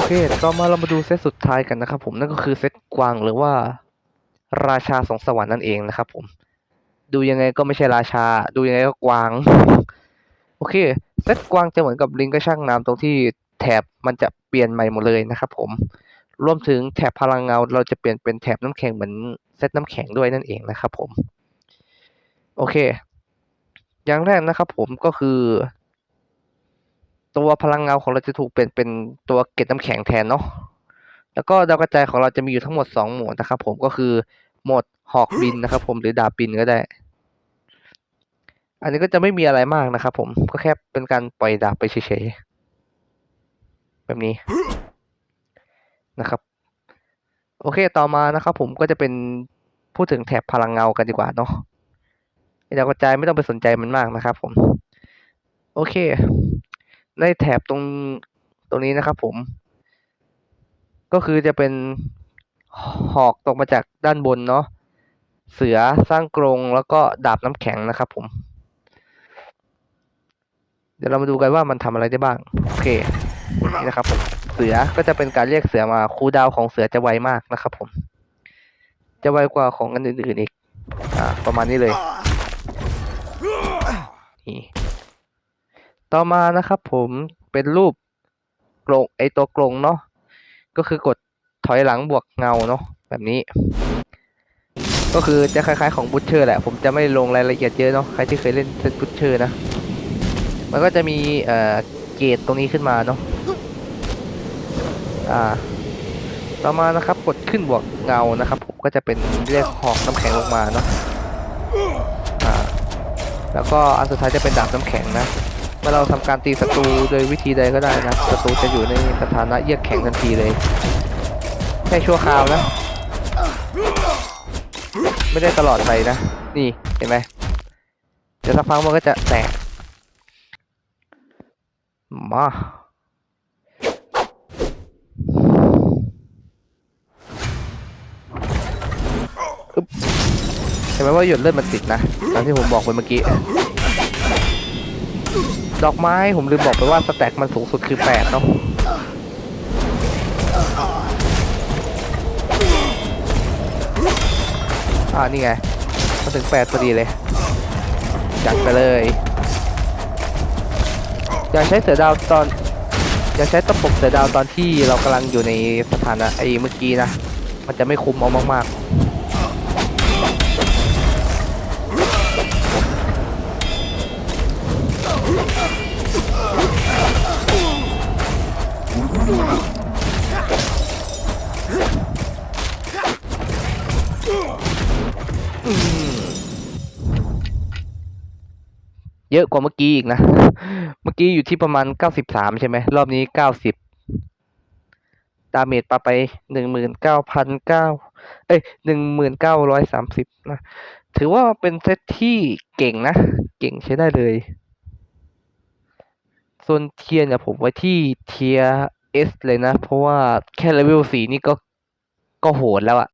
อเค ต่อมาเรามาดูเซตสุดท้ายกันนะครับผมนั่นก็คือเซตกวางหรือว่า ราชาสองสวรรค์นั่นเองนะครับผม ดูยังไงก็ไม่ใช่ราชา ดูยังไงก็กวาง โอเค เซตกวางจะเหมือนกับลิงก็ช่างน้ำตรงที่แถบมันจะเปลี่ยนใหม่หมดเลยนะครับผม รวมถึงแถบพลังเงา เราจะเปลี่ยนเป็นแถบน้ำแข็งเหมือนเซตน้ำแข็งด้วยนั่นเองนะครับผม โอเค อย่างแรกนะครับผมก็คือ ตัวพลังเงาของเราจะถูกเปลี่ยนเป็นตัวเกล็ดน้ำแข็งแทนเนาะ แล้วก็ดาวกระจายของเราจะมีอยู่ทั้งหมดสองหมวดนะครับผมก็คือหมวดหอกบินนะครับผมหรือดาบบินก็ได้ อันนี้ก็จะไม่มีอะไรมากนะครับผมก็แค่เป็นการปล่อยดาบไปเฉยๆแบบนี้นะครับ โอเคต่อมานะครับผมก็จะเป็นพูดถึงแถบพลังเงากันดีกว่าเนาะดาวกระจายไม่ต้องไปสนใจมันมากนะครับผม โอเค ในแถบตรงตรงนี้นะครับผม ก็คือจะเป็นหอกตกมาจากด้านบนเนาะเสือสร้างกรงแล้วก็ดาบน้ำแข็งนะครับผม เดี๋ยวเรามาดูกันว่ามันทำอะไรได้บ้าง โอเค นี่นะครับผม เสือก็จะเป็นการเรียกเสือมาคูดาวของเสือจะไวมากนะครับผม จะไวกว่าของอันอื่นๆอีก อ่า ประมาณนี้เลยนี่ ต่อมานะครับผมเป็นรูปกรงไอตัวกรงเนาะก็คือกดถอยหลังบวกเงาเนาะแบบนี้ ก็คือจะคล้ายๆของบูชเชอร์แหละ ผมจะไม่ลงรายละเอียดเยอะเนาะใครที่เคยเล่นเซตบูชเชอร์นะ มันก็จะมีเอ่อเกตตรงนี้ขึ้นมาเนาะอ่าต่อมานะครับกดขึ้นบวกเงานะครับ ผมก็จะเป็นเรียกหอกน้ำแข็งลงมาเนาะอ่าแล้วก็อันสุดท้ายจะเป็นดาบน้ำแข็งนะ เมื่อเราทำการตีศัตรูโดยวิธีใดก็ได้นะศัตรูจะอยู่ในสถานะเยือกแข็งทันทีเลยแค่ชั่วคราวนะ ไม่ได้ตลอดไปนะ นี่เห็นไหมเดี๋ยวสักพักมันก็จะแตกมาเห็นไหมว่าหยดเลือดมันติดนะตามที่ผมบอกไปเมื่อกี้ ดอกไม้ผมลืมบอกไปว่าสแต็กมันสูงสุดคือแปดเนาะอ่านี่ไงมาถึงแปดพอดีเลยจัดไปเลย อยากใช้เสือดาวตอน อยากใช้ตะปบเสือดาวตอนที่เรากำลังอยู่ในสถานะไอ้เมื่อกี้นะ มันจะไม่คุ้มเอามากๆ เยอะกว่าเมื่อกี้อีกนะ เมื่อกี้อยู่ที่ประมาณเก้าสิบสามใช่ไหม รอบนี้เก้าสิบดาเมจปาไปหนึ่งหมื่นเก้าพันเก้าเอ้ยหนึ่งหมื่นเก้าร้อยสามสิบนะ ถือว่าเป็นเซตที่เก่งนะ เก่งใช้ได้เลยส่วนเทียร์เนี่ยผมไว้ที่เทียเอสเลยนะ เพราะว่าแค่เลเวลสีนี่ก็ก็โหดแล้วอะ